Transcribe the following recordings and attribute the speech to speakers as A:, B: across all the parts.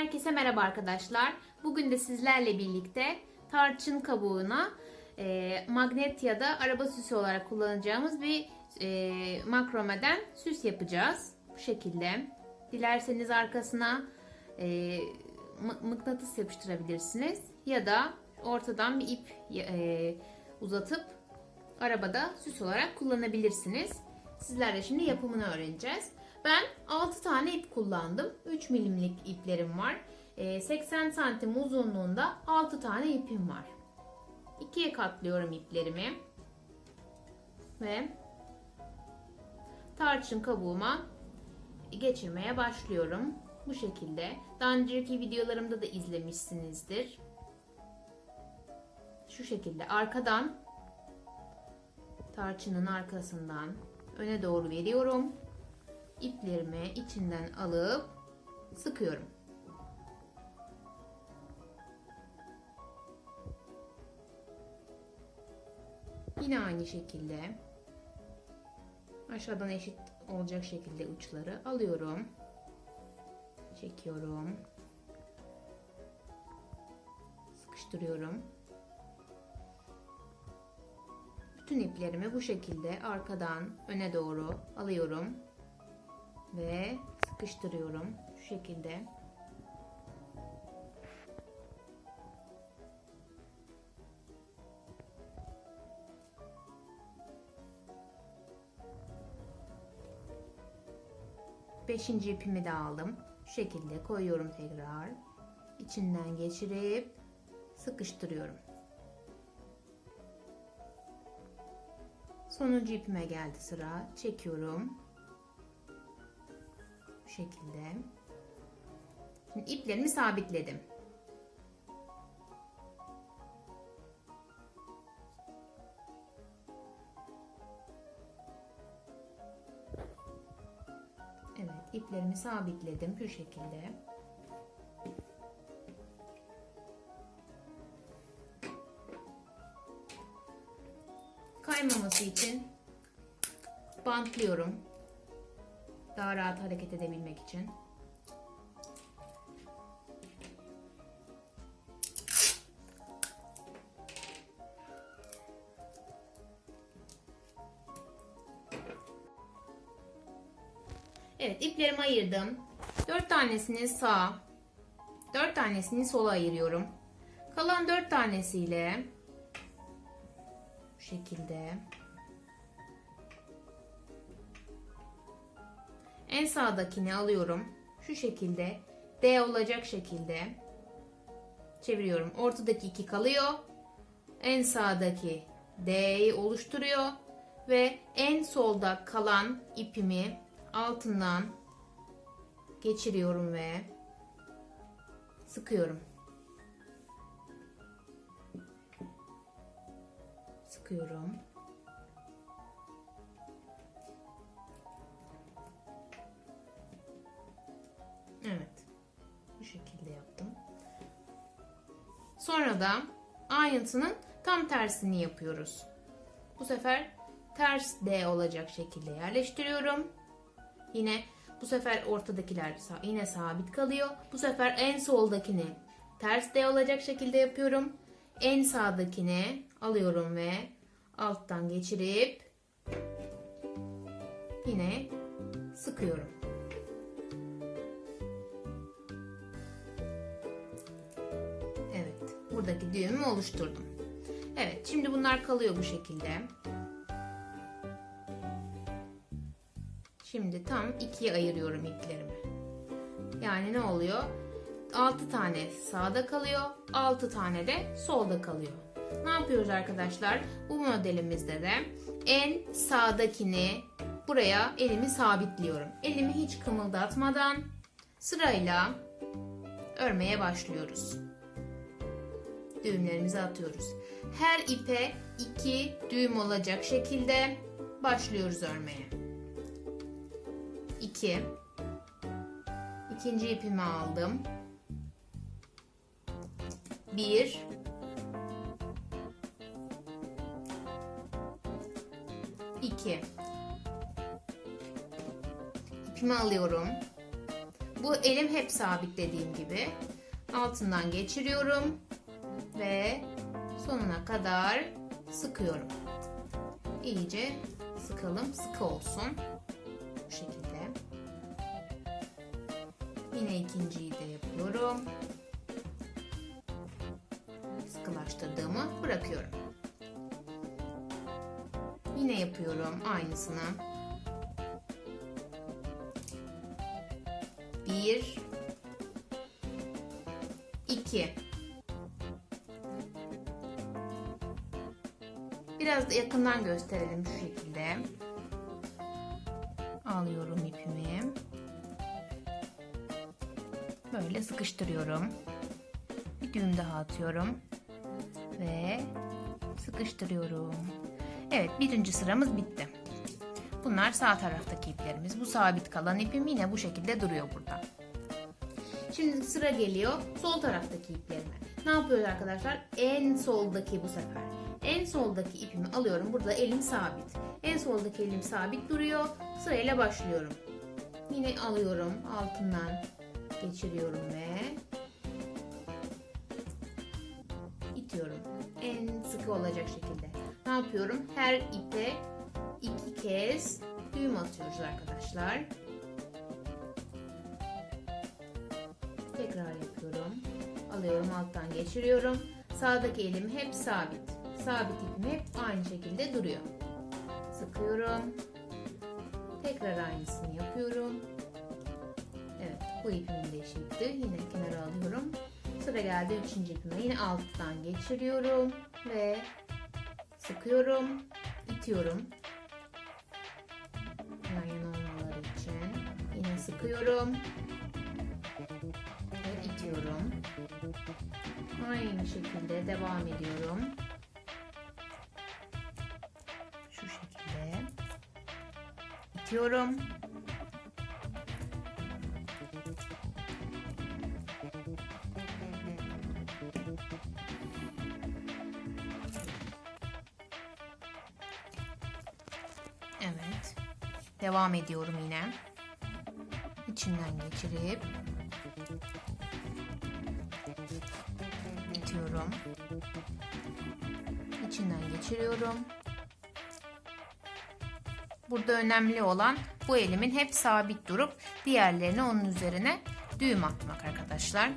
A: Herkese merhaba arkadaşlar. Bugün de sizlerle birlikte tarçın kabuğuna e, magnet ya da araba süsü olarak kullanacağımız bir e, makromeden süs yapacağız. Bu şekilde. Dilerseniz arkasına e, mı- mıknatıs yapıştırabilirsiniz. Ya da ortadan bir ip e, uzatıp arabada süs olarak kullanabilirsiniz. Sizlerle şimdi yapımını öğreneceğiz. Ben 6 tane ip kullandım. 3 milimlik iplerim var. Ee, 80 santim uzunluğunda 6 tane ipim var. İkiye katlıyorum iplerimi. Ve tarçın kabuğuma geçirmeye başlıyorum. Bu şekilde. Daha önceki videolarımda da izlemişsinizdir. Şu şekilde arkadan tarçının arkasından öne doğru veriyorum. İplerimi içinden alıp sıkıyorum. Yine aynı şekilde aşağıdan eşit olacak şekilde uçları alıyorum. Çekiyorum. Sıkıştırıyorum. Bütün iplerimi bu şekilde arkadan öne doğru alıyorum ve sıkıştırıyorum şu şekilde. Beşinci ipimi de aldım. Şu şekilde koyuyorum tekrar. İçinden geçirip sıkıştırıyorum. Sonuncu ipime geldi sıra. Çekiyorum. Şekilde. Şimdi iplerimi sabitledim. Evet, iplerimi sabitledim şu şekilde. Kaymaması için bantlıyorum. Daha rahat hareket edebilmek için. Evet iplerimi ayırdım. 4 tanesini sağa, 4 tanesini sola ayırıyorum. Kalan 4 tanesiyle bu şekilde en sağdakini alıyorum. Şu şekilde D olacak şekilde çeviriyorum. Ortadaki iki kalıyor. En sağdaki D'yi oluşturuyor ve en solda kalan ipimi altından geçiriyorum ve sıkıyorum. Sıkıyorum. Sonra da ayrıntının tam tersini yapıyoruz. Bu sefer ters D olacak şekilde yerleştiriyorum. Yine bu sefer ortadakiler yine sabit kalıyor. Bu sefer en soldakini ters D olacak şekilde yapıyorum. En sağdakini alıyorum ve alttan geçirip yine sıkıyorum. Buradaki düğümü oluşturdum. Evet, şimdi bunlar kalıyor bu şekilde. Şimdi tam ikiye ayırıyorum iplerimi. Yani ne oluyor? 6 tane sağda kalıyor, 6 tane de solda kalıyor. Ne yapıyoruz arkadaşlar? Bu modelimizde de en sağdakini buraya elimi sabitliyorum. Elimi hiç kımıldatmadan sırayla örmeye başlıyoruz. Düğümlerimizi atıyoruz. Her ipe 2 düğüm olacak şekilde başlıyoruz örmeye. 2 İkinci ipimi aldım. 1 2 İpimi alıyorum. Bu elim hep sabit dediğim gibi. Altından geçiriyorum ve sonuna kadar sıkıyorum. İyice sıkalım, sıkı olsun. Bu şekilde. Yine ikinciyi de yapıyorum. Sıkılaştırdığımı bırakıyorum. Yine yapıyorum aynısını. Bir, iki. Yakından gösterelim şu şekilde. Alıyorum ipimi. Böyle sıkıştırıyorum. Bir düğüm daha atıyorum. Ve sıkıştırıyorum. Evet birinci sıramız bitti. Bunlar sağ taraftaki iplerimiz. Bu sabit kalan ipim yine bu şekilde duruyor burada. Şimdi sıra geliyor sol taraftaki iplerime. Ne yapıyoruz arkadaşlar? En soldaki bu sefer. En soldaki ipimi alıyorum. Burada elim sabit. En soldaki elim sabit duruyor. Sırayla başlıyorum. Yine alıyorum altından geçiriyorum ve itiyorum. En sıkı olacak şekilde. Ne yapıyorum? Her ipe iki kez düğüm atıyoruz arkadaşlar. Tekrar yapıyorum. Alıyorum alttan geçiriyorum. Sağdaki elim hep sabit. Sabit ipim hep aynı şekilde duruyor. Sıkıyorum. Tekrar aynısını yapıyorum. Evet bu ipimin de. Yine kenara alıyorum. Sıra geldi üçüncü ipime. Yine alttan geçiriyorum ve sıkıyorum, itiyorum. Yan yana olmaları için. Yine sıkıyorum ve itiyorum. Aynı şekilde devam ediyorum. İtiyorum. Evet. Devam ediyorum yine. İçinden geçirip itiyorum. İçinden geçiriyorum. Burada önemli olan bu elimin hep sabit durup diğerlerini onun üzerine düğüm atmak arkadaşlar.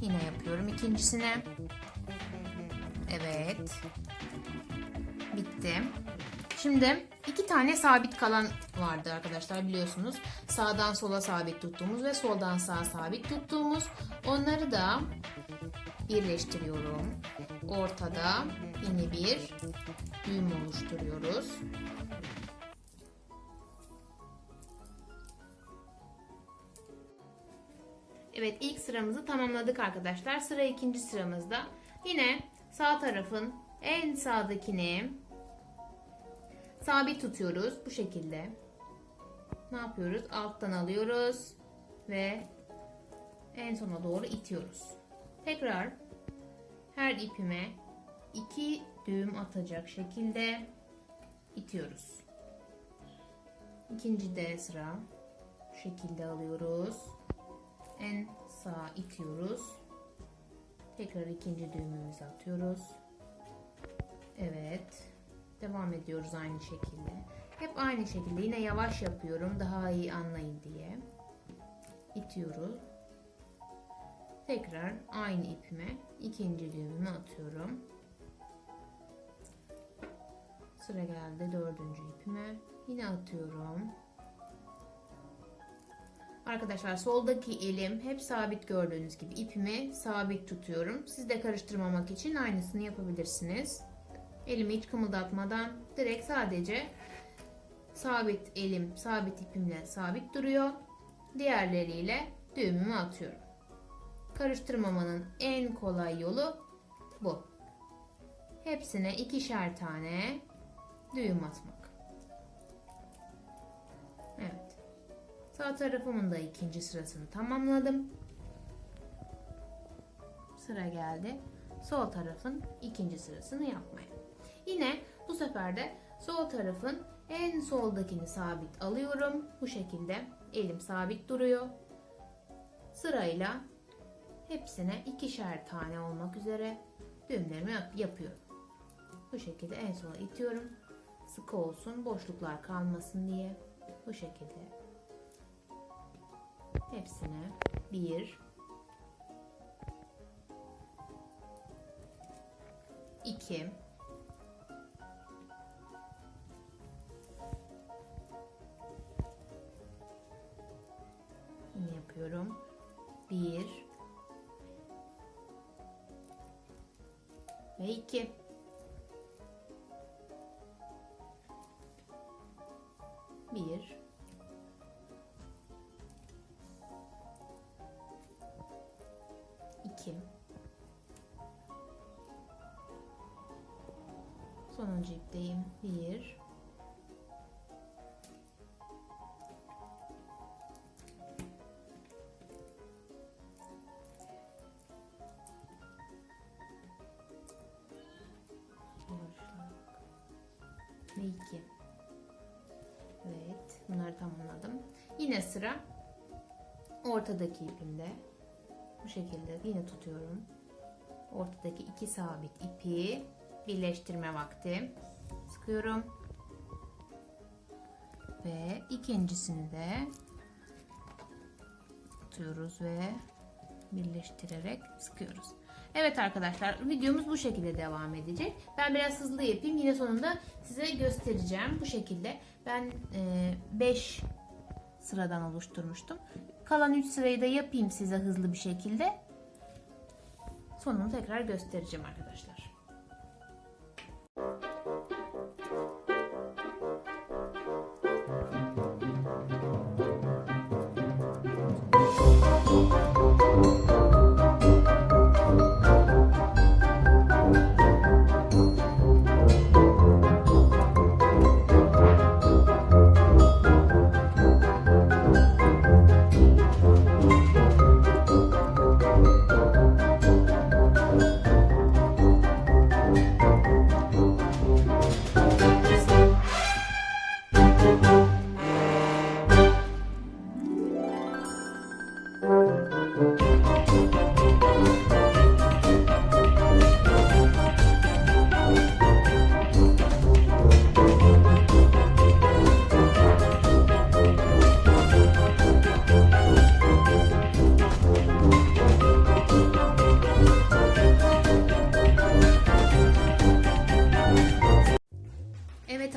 A: Yine yapıyorum ikincisine. Evet. Bitti. Şimdi iki tane sabit kalan vardı arkadaşlar biliyorsunuz. Sağdan sola sabit tuttuğumuz ve soldan sağa sabit tuttuğumuz. Onları da birleştiriyorum. Ortada yine bir düğüm oluşturuyoruz. Evet ilk sıramızı tamamladık arkadaşlar. Sıra ikinci sıramızda. Yine sağ tarafın en sağdakini sabit tutuyoruz bu şekilde. Ne yapıyoruz? Alttan alıyoruz ve en sona doğru itiyoruz. Tekrar her ipime iki düğüm atacak şekilde itiyoruz. İkinci de sıra bu şekilde alıyoruz. En sağa itiyoruz. Tekrar ikinci düğümümüzü atıyoruz. Evet. Devam ediyoruz aynı şekilde. Hep aynı şekilde yine yavaş yapıyorum daha iyi anlayın diye. İtiyoruz. Tekrar aynı ipime ikinci düğümümü atıyorum. Sıra geldi dördüncü ipime. Yine atıyorum. Arkadaşlar soldaki elim hep sabit gördüğünüz gibi ipimi sabit tutuyorum. Siz de karıştırmamak için aynısını yapabilirsiniz. Elimi hiç kımıldatmadan direkt sadece sabit elim sabit ipimle sabit duruyor. Diğerleriyle düğümümü atıyorum. Karıştırmamanın en kolay yolu bu. Hepsine ikişer tane düğüm atmak. Sağ tarafımın da ikinci sırasını tamamladım. Sıra geldi. Sol tarafın ikinci sırasını yapmaya. Yine bu sefer de sol tarafın en soldakini sabit alıyorum. Bu şekilde elim sabit duruyor. sırayla hepsine ikişer tane olmak üzere düğümlerimi yap- yapıyorum. Bu şekilde en sona itiyorum. Sıkı olsun, boşluklar kalmasın diye. Bu şekilde hepsine bir iki Yine yapıyorum. Bir ve iki. Bir 3. ipteyim. 1 ve 2 Evet bunları tamamladım. Yine sıra ortadaki ipimde. Bu şekilde yine tutuyorum. Ortadaki iki sabit ipi birleştirme vakti. Sıkıyorum. Ve ikincisini de tutuyoruz ve birleştirerek sıkıyoruz. Evet arkadaşlar videomuz bu şekilde devam edecek. Ben biraz hızlı yapayım. Yine sonunda size göstereceğim. Bu şekilde ben 5 sıradan oluşturmuştum. Kalan 3 sırayı da yapayım size hızlı bir şekilde. Sonunu tekrar göstereceğim arkadaşlar.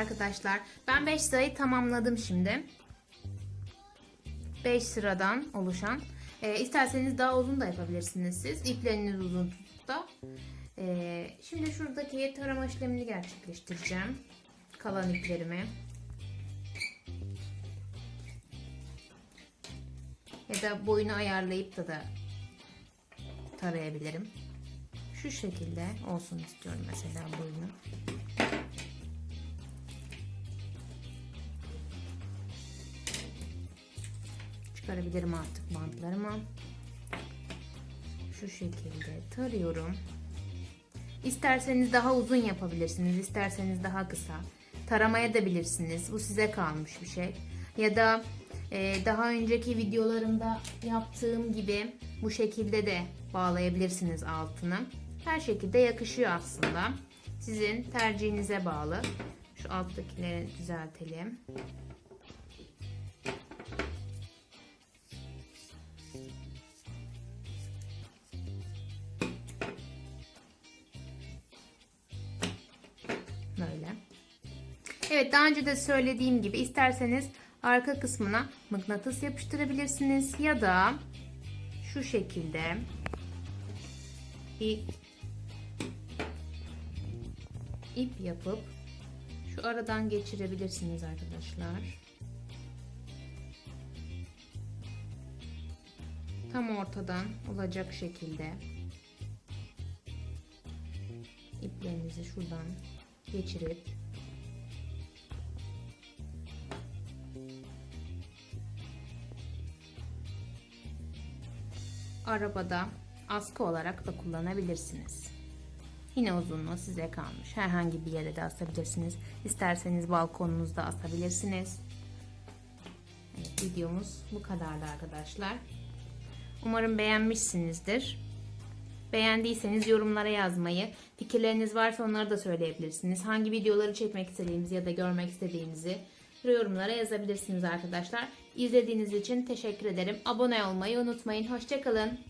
A: Arkadaşlar ben 5 sırayı tamamladım şimdi. 5 sıradan oluşan. Ee, isterseniz daha uzun da yapabilirsiniz siz. İpleriniz uzun da. Ee, şimdi şuradaki tarama işlemini gerçekleştireceğim. Kalan iplerimi. Ya da boyunu ayarlayıp da da tarayabilirim. Şu şekilde olsun istiyorum mesela boyunu. Çıkarabilirim artık bantlarımı. Şu şekilde tarıyorum. İsterseniz daha uzun yapabilirsiniz, isterseniz daha kısa. Taramaya da bilirsiniz. Bu size kalmış bir şey. Ya da e, daha önceki videolarımda yaptığım gibi bu şekilde de bağlayabilirsiniz altını. Her şekilde yakışıyor aslında. Sizin tercihinize bağlı. Şu alttakileri düzeltelim. Evet daha önce de söylediğim gibi isterseniz arka kısmına mıknatıs yapıştırabilirsiniz ya da şu şekilde bir ip yapıp şu aradan geçirebilirsiniz arkadaşlar. Tam ortadan olacak şekilde iplerinizi şuradan geçirip arabada askı olarak da kullanabilirsiniz. Yine uzunluğu size kalmış. Herhangi bir yere de asabilirsiniz. İsterseniz balkonunuzda asabilirsiniz. Evet, videomuz bu kadardı arkadaşlar. Umarım beğenmişsinizdir. Beğendiyseniz yorumlara yazmayı, fikirleriniz varsa onları da söyleyebilirsiniz. Hangi videoları çekmek istediğinizi ya da görmek istediğinizi yorumlara yazabilirsiniz arkadaşlar. İzlediğiniz için teşekkür ederim. Abone olmayı unutmayın. Hoşçakalın.